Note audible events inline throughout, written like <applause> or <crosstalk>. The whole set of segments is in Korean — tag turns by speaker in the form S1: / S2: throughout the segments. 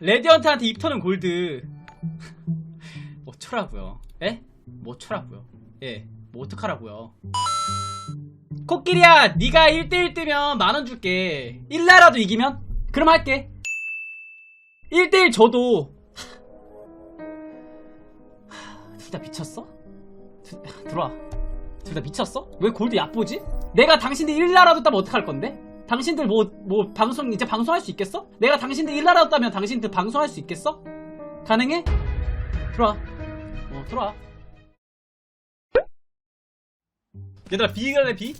S1: 레디언트한테 입터는 골드. 뭐 어쩌라고요? 예? 뭐 어쩌라고요? 예, 뭐 어떡하라고요? 코끼리야, 네가 1대1 뜨면 만원 줄게. 1라라도 이기면? 그럼 할게. 1대1 줘도 둘 다 미쳤어? 둘- 들어와. 둘 다 미쳤어? 왜 골드 얕보지? 내가 당신들 1라라도 따면 어떡할 건데? 당신들 뭐, 뭐, 방송, 이제 방송할 수 있겠어? 내가 당신들 1라라도 따면 당신들 방송할 수 있겠어? 가능해? 들어와. 어, 들어와. 얘들아, B 갈래, B?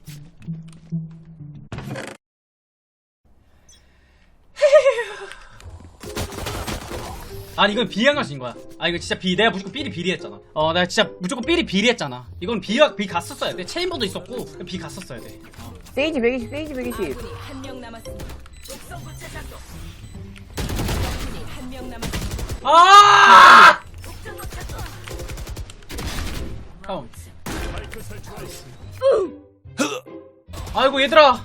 S1: 아니 이건 B한 것인 거야. 아 이거 진짜 B 내가 무조건 B리 비리했잖아. 어 내가 진짜 무조건 B리 비리했잖아. 이건 B가 B 갔었어야 돼. 체인버도 있었고 B 갔었어야 돼. 어.
S2: 세이지 120, 세이지 120.
S3: 아군이 한 명 남았습니다. 독성부채 작동. 적군이 한 명 남았습니다.
S1: 아! 형. 아이고 얘들아.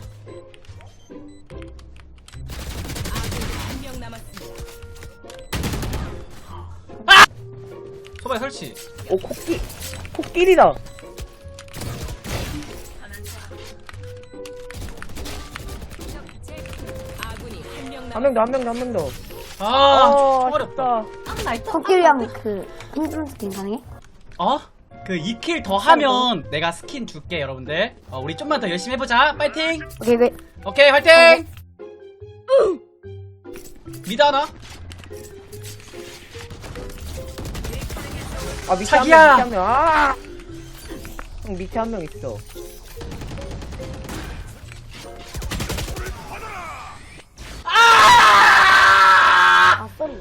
S1: 소바에 설치.
S2: 오, 코끼, 코끼리다.
S3: 한 명
S2: 더. 한 명 더, 한 명 더.
S1: 아,
S2: 어,
S1: 총알이 없다.
S2: 아쉽다.
S4: 코끼리랑 그 인트로 스킨 가능해?
S1: 어? 그 2킬 더 하면 내가 스킨 줄게 여러분들. 어, 우리 좀만 더 열심히 해보자. 파이팅.
S4: 오케이 왜
S1: 오케이 화이팅. 미드 하나.
S2: 아, 밑에
S1: 자기야.
S2: 한 명, 밑에 한 명. 아! 형, 밑에 한 명 있어.
S4: 아 쏘리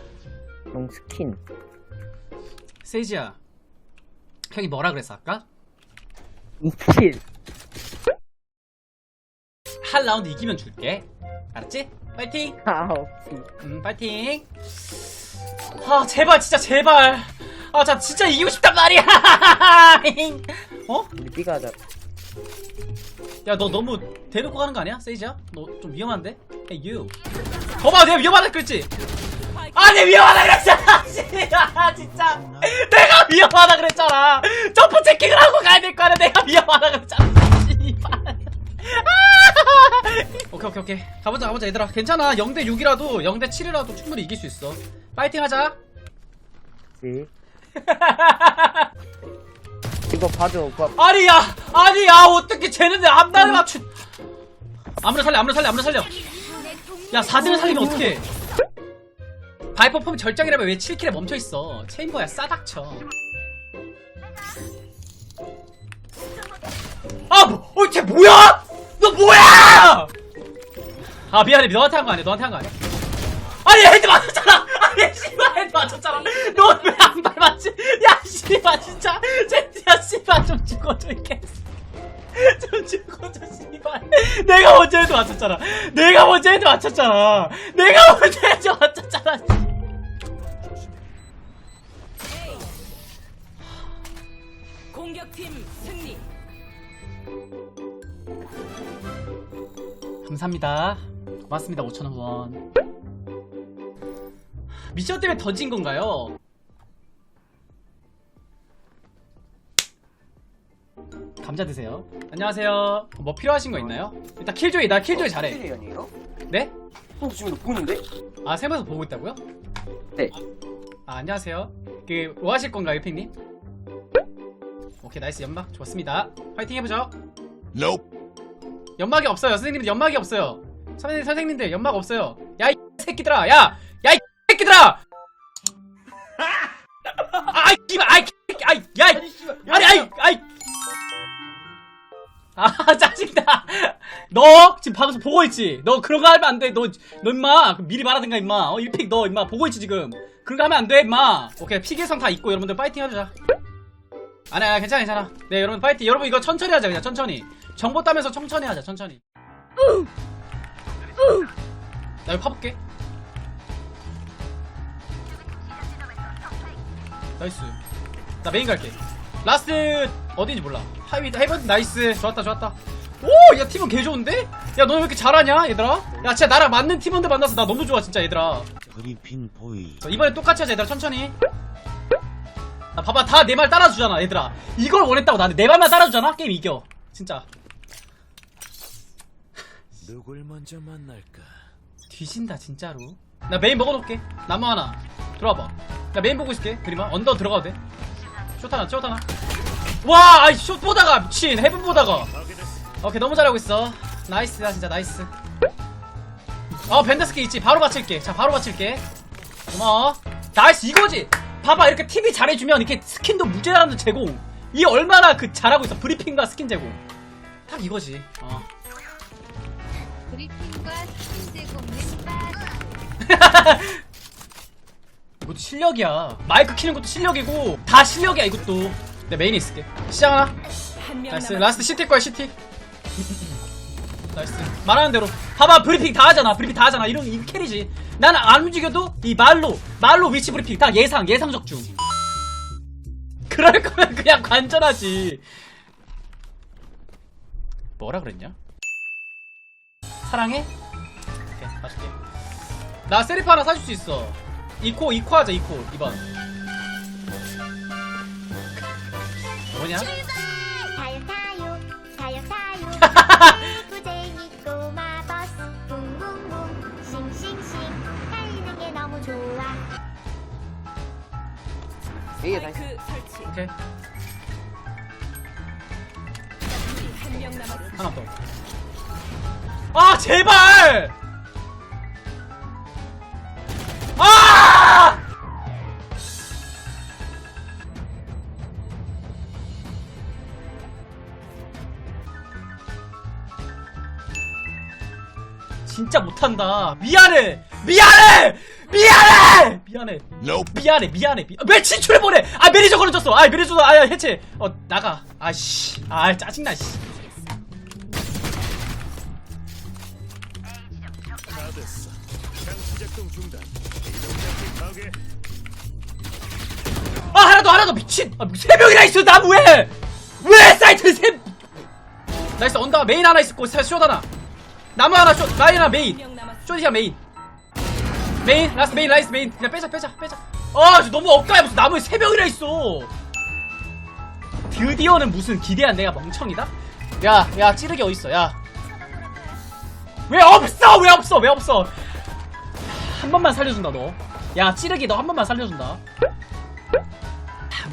S2: 형, 스킨.
S1: 세이지야. 형이 뭐라 그랬어 아까?
S2: 2킬.
S1: 한 라운드 이기면 줄게. 알았지? 파이팅.
S2: 아, 오케이.
S1: 음, 파이팅. 아, 제발, 진짜, 제발. 아, 자, 진짜 이기고 싶단 말이야. <laughs> 어?
S2: 우리 B가 하자.
S1: 야, 너 너무 대놓고 가는 거 아니야? 세이지야? 너 좀 위험한데? Hey, you. 거봐, 내가 위험하다 그랬지? 아, 내가 위험하다 그랬잖아! <laughs> 아, 진짜. 내가 위험하다 그랬잖아! 점프 체킹을 하고 가야 될 거 아니야? 내가 위험하다 그랬잖아. 씨발. 아! <laughs> 오케이, 오케이, 오케이. 가보자, 가보자, 얘들아. 괜찮아. 0대 6이라도, 0대 7이라도 충분히 이길 수 있어. 파이팅 하자.
S2: 네. 이거 봐줘. 오빠.
S1: 아니, 야! 아니, 야! 어떻게 쟤는 내 앞날을 맞춘. 아무나 살려, 아무나 살려, 아무나 살려. 야, 4대를 살리면 어떡해. 바이퍼 폼 절정이라면 왜 7킬에 멈춰있어. 체인버야, 싸닥쳐. 아, 뭐, 어, 쟤 뭐야? 너 뭐야? 아, 미안해. 너한테 한 거 아니야. 너한테 한 거 아니야. 아니, 헤드 맞았잖아! 아니, 씨발, 헤드 맞았잖아! 너왜 안 밟았지? 야, 씨발, 진짜! 제트야, 씨발, 좀 죽어줘, 이게. 좀 죽어줘, 씨발. 내가 먼저 헤드 맞췄잖아. 내가 먼저 헤드 맞췄잖아. 내가 먼저 헤드 맞췄잖아.
S3: 공격팀 승리.
S1: 감사합니다. 고맙습니다, 5,000원. 미션 때문에 던진 건가요? 감자 드세요. 안녕하세요. 뭐 필요하신 거 있나요? 일단 킬조이, 나 킬조이 잘해.
S2: 아니에요?
S1: 네?
S2: 형 지금 너 보는데?
S1: 아, 세면서 보고 있다고요?
S2: 네.
S1: 아, 안녕하세요. 그, 뭐 하실 건가요, 핑님? 오케이, 나이스 연막. 좋습니다. 파이팅 해보죠.
S5: Nope.
S1: 연막이 없어요. 선생님들 연막이 없어요. 선생님, 선생님들 연막 없어요. 야, 이 새끼들아! 야! 야, 이 새끼들아! 아이, 씨발! 아이! 아이, 야! 이- 아니, 아이, 아이! 아, <laughs> 짜증나! 너, 지금 방송 보고 있지? 너 그런 거 하면 안 돼. 너, 너 임마. 미리 말하든가, 임마. 어, 1픽 너, 임마. 보고 있지, 지금. 그런 거 하면 안 돼, 임마. 오케이, 피계성 다 있고, 여러분들 파이팅 하자. 아니야, 아니야, 괜찮아, 괜찮아. 네, 여러분 파이팅. 여러분 이거 천천히 하자, 그냥 천천히. 정보 따면서 천천히 하자, 천천히. 나 이거 파볼게. 나이스. 나 메인 갈게. 라스트 어디인지 몰라. 하위 헤븐 나이스. 좋았다, 좋았다. 오, 야 팀원 개 좋은데? 야, 너왜 이렇게 잘하냐, 얘들아? 야, 진짜 나랑 맞는 팀원들 만나서 나 너무 좋아, 진짜 얘들아.
S5: 브리핑 보이.
S1: 자, 이번에 똑같이 하자 얘들아 천천히 아, 봐봐 다 내 말 따라주잖아 얘들아 이걸 원했다고 나한테 내 말만 따라주잖아 게임 이겨 진짜
S6: 누굴 먼저 만날까?
S1: 뒤진다 진짜로 나 메인 먹어놓을게 나무 하나 들어와봐 나 메인 보고 있을게 그리마. 언더 들어가도 하나 숏 하나. 와 아이 숏 보다가 미친 헤븐 보다가. 오케이 너무 잘하고 있어. 나이스야 진짜 나이스. 어 벤더스키 있지. 바로 받칠게. 자 바로 받칠게. 고마워. 나이스 이거지. 봐봐 이렇게 TV 잘해주면 이렇게 스킨도 무제한으로 제공 이 얼마나 그 잘하고 있어. 브리핑과 스킨 제공 딱 이거지. 어.
S7: 브리핑과 스킨 제공은 <laughs>
S1: 것도 실력이야. 마이크 키는 것도 실력이고 다 실력이야 이것도. 내 메인에 있을게. 시작 하나? 나이스. 라스트 시티 거야 시티. 나이스. 말하는 대로. 봐봐 브리핑 다 하잖아. 브리핑 다 하잖아. 이런 이 캐리지. 나는 안 움직여도 이 말로 말로 위치 브리핑 다 예상 예상 적중. 그럴 거면 그냥 관전하지. 뭐라 그랬냐? 사랑해? 오케이 봐줄게. 나 세리프 하나 사줄 수 있어 이코 이코 하자 이코 2번 뭐냐
S8: 게 좋아
S2: 이게 다시.
S3: 그 설치.
S1: 오케이
S3: 한명 남았.
S1: 하나 더. 아, 제발! 아! 진짜 못한다. 미안해! 미안해! 미안해! 미안해. 미안해, 미안해, 미... 왜 진출해 보내! 아, 매니저 걸어줬어! 아, 매니저, 아, 해체! 어, 나가. 아, 씨. 아, 짜증나, 씨.
S6: 다 됐어. 장치 작동 중단. 이동 장치 파괴.
S1: 아 하나 더 하나 더 미친 아, 세 명이나 있어 나무 왜? 왜 사이트에 세 나이스 언더 메인 하나 있었고 숏 하나 나무 하나 숏 라인 하나 메인. 숏이야 메인 메인 라스트 메인 라이스 메인 그냥 빼자 빼자 빼자 아저 너무 엇가야 무슨 나무에 세 명이나 있어 드디어는 무슨 기대한 내가 멍청이다? 야야 찌르기 어딨어 야왜 없어 왜 없어 왜 없어 한 번만 살려준다 너 야 찌르기 너 한 번만 살려준다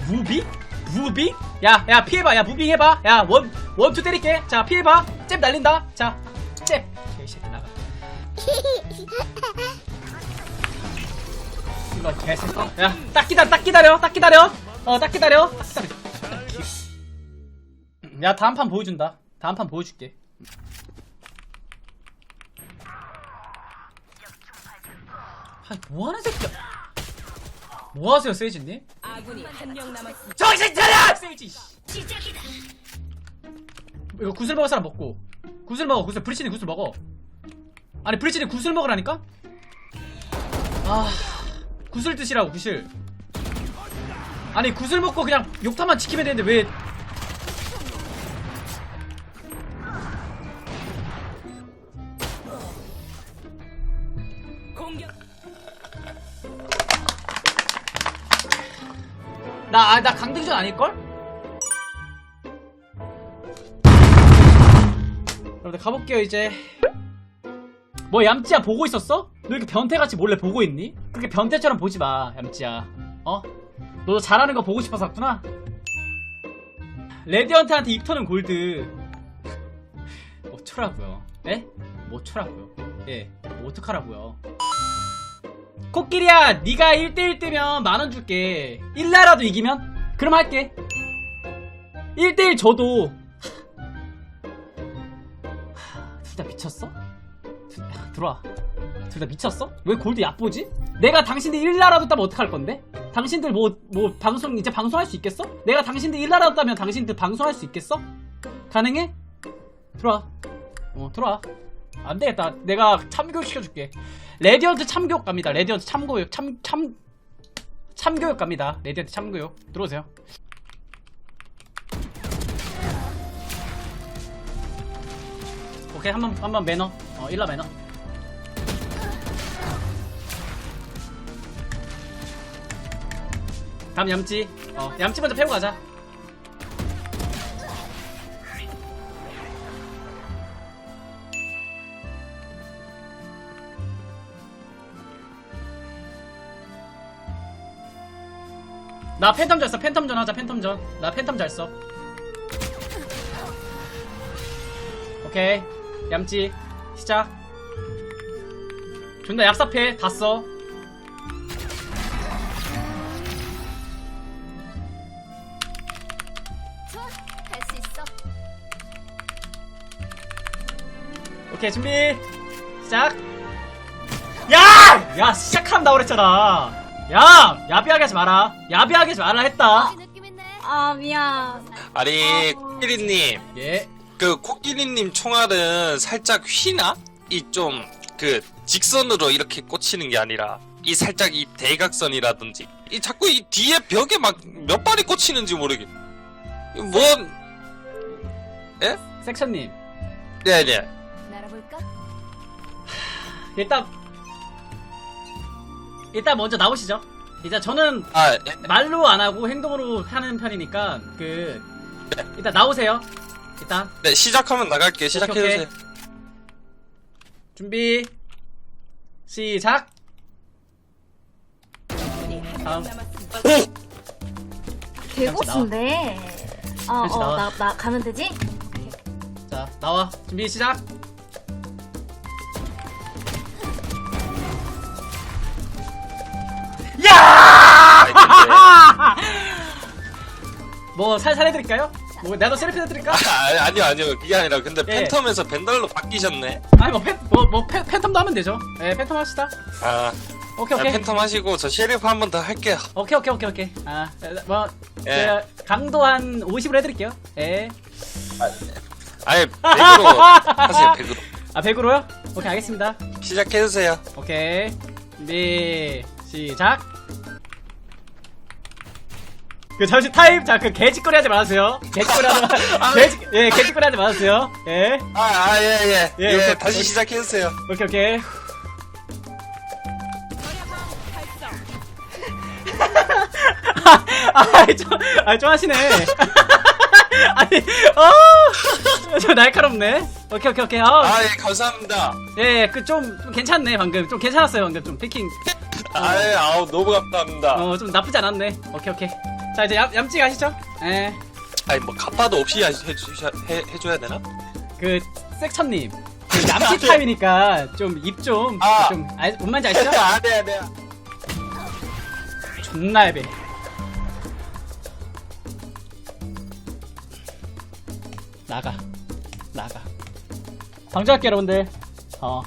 S1: 무비? 무비? 야, 야, 피해봐. 야, 무빙 해봐. 야, 원, 원, 투 때릴게. 자, 피해봐. 잽 날린다. 자, 잽. 개새끼 나가. 이거 개새끼. 야, 딱 기다려, 딱 기다려, 딱 기다려. 어, 딱 기다려. 딱 기다려. 야, 다음 판 보여준다. 다음 판 보여줄게. 아, 뭐하는 새끼야. 뭐하세요, 세이지님?
S3: 아군이 한 명 남았.
S1: 정신 차려! 세이지! 이거 구슬 먹을 사람 먹고 구슬 먹어 구슬 브리치니 구슬 먹어 아니 브리치니 구슬 먹으라니까? 아 구슬 드시라고 구슬 아니 구슬 먹고 그냥 욕탕만 지키면 되는데 왜 나, 아, 나 강등전 아닐걸? 여러분들 가볼게요 이제 뭐 얌찌야 보고 있었어? 너 이렇게 변태같이 몰래 보고 있니? 그렇게 변태처럼 보지 마 얌찌야 어? 너도 잘하는 거 보고 싶어서 왔구나? 레디언트한테 입터는 골드 <laughs> 뭐 어쩌라고요 에? 뭐 어쩌라고요 예, 뭐 어떡하라고요 코끼리야 네가 1대1 뜨면 만원 줄게 1라라도 이기면? 그럼 할게 1대1 줘도 둘 다 미쳤어? 둘- 야, 들어와 둘 다 미쳤어? 왜 골드 얕보지? 내가 당신들 1라라도 따면 어떡할 건데? 당신들 뭐, 뭐, 방송, 이제 방송할 수 있겠어? 내가 당신들 1라라도 따면 당신들 방송할 수 있겠어? 가능해? 들어와. 어, 들어와. 안 되겠다. 내가 참교육 시켜줄게. 레디언트 참교육 갑니다. 레디언트 참교육. 참, 참, 참교육 갑니다. 레디언트 참교육. 들어오세요. 오케이, 한 번, 한 번 매너. 어, 일라 매너. 다음 얌찌. 어, 얌찌 먼저 패고 가자. 나 팬텀 잘 써, 팬텀전 하자, 팬텀전. 나 팬텀 잘 써. 오케이. 얌찌. 시작. 존나 얍삽해. 다 써. 오케이, 준비. 시작. 야! 야, 시작한다 그랬잖아. 야! 야비하게 하지 마라. 야비하게 하지 마라 했다.
S4: 아, 미안.
S5: 아니 코끼리님
S1: 예.
S5: 그 코끼리님 총알은 살짝 휘나? 이 좀 그 직선으로 이렇게 꽂히는 게 아니라 이 살짝 이 대각선이라든지 이 자꾸 이 뒤에 벽에 막 몇 발이 꽂히는지 모르겠. 이거 뭐?
S1: 섹션님.
S5: 네네.
S7: 날아볼까?
S1: 일단. 일단 먼저 나오시죠. 일단 저는
S5: 아
S1: 말로 안 하고 행동으로 하는 편이니까 그 일단 나오세요. 일단
S5: 네, 시작하면 나갈게. 시작해
S1: 오케이,
S5: 주세요.
S1: 준비 시작. 다음.
S4: 개고수인데. 어, 어,
S1: 나와.
S4: 나, 나 가면 되지?
S1: 자 나와 준비 시작. 뭐 살살 해드릴까요? 뭐 나도 세례피 해드릴까?
S5: 아, 아니요 아니요 그게 아니라 근데
S1: 예.
S5: 팬텀에서 벤달로 바뀌셨네.
S1: 아니 뭐팬뭐뭐 팬텀도 하면 되죠. 예 팬텀 합시다.
S5: 아,
S1: 오케이
S5: 아,
S1: 오케이
S5: 팬텀 하시고 저 셰리프 한 번 더 할게요.
S1: 오케이 오케이 오케이 오케이. 아뭐
S5: 예.
S1: 강도 한 50으로 해드릴게요. 예.
S5: 아예 100으로 하세요 <laughs> 100으로.
S1: 아 100으로요? 오케이 알겠습니다.
S5: 시작해 주세요.
S1: 오케이 준비 시작 그 잠시 타임 자 그 개짓거리 하지 마세요. 개짓거리 하지 마 <laughs> 개짓 예 개짓거리 하지 마세요. 예.
S5: 아, 아, 예, 예.
S1: 예,
S5: 예,
S1: 오케이.
S5: 다시 시작해 주세요.
S1: 오케이 오케이. <laughs> 아좀 하시네. <laughs> 아니 어좀 날카롭네. 오케이 오케이 오케이.
S5: 아, 예, 감사합니다.
S1: 어예그 좀좀 괜찮네 방금. 좀 괜찮았어요 방금. 좀 피킹.
S5: 아, 예, 아우, 너무 감사합니다.
S1: 어 좀 나쁘지 않았네. 오케이 오케이 자 이제 얌, 얌찌 가시죠 예.
S5: 아니, 뭐, 가파도 없이 해, 해주셔, 해, 해줘야 되나?
S1: 그 섹천님 그 <laughs> 얌찌 타임이니까 좀 입 좀
S5: 아.
S1: 좀 아, 뭔 말인지 아시죠? <laughs>
S5: 아, 네, 네.
S1: 존나 얇해 나가 나가 방조할게 여러분들 어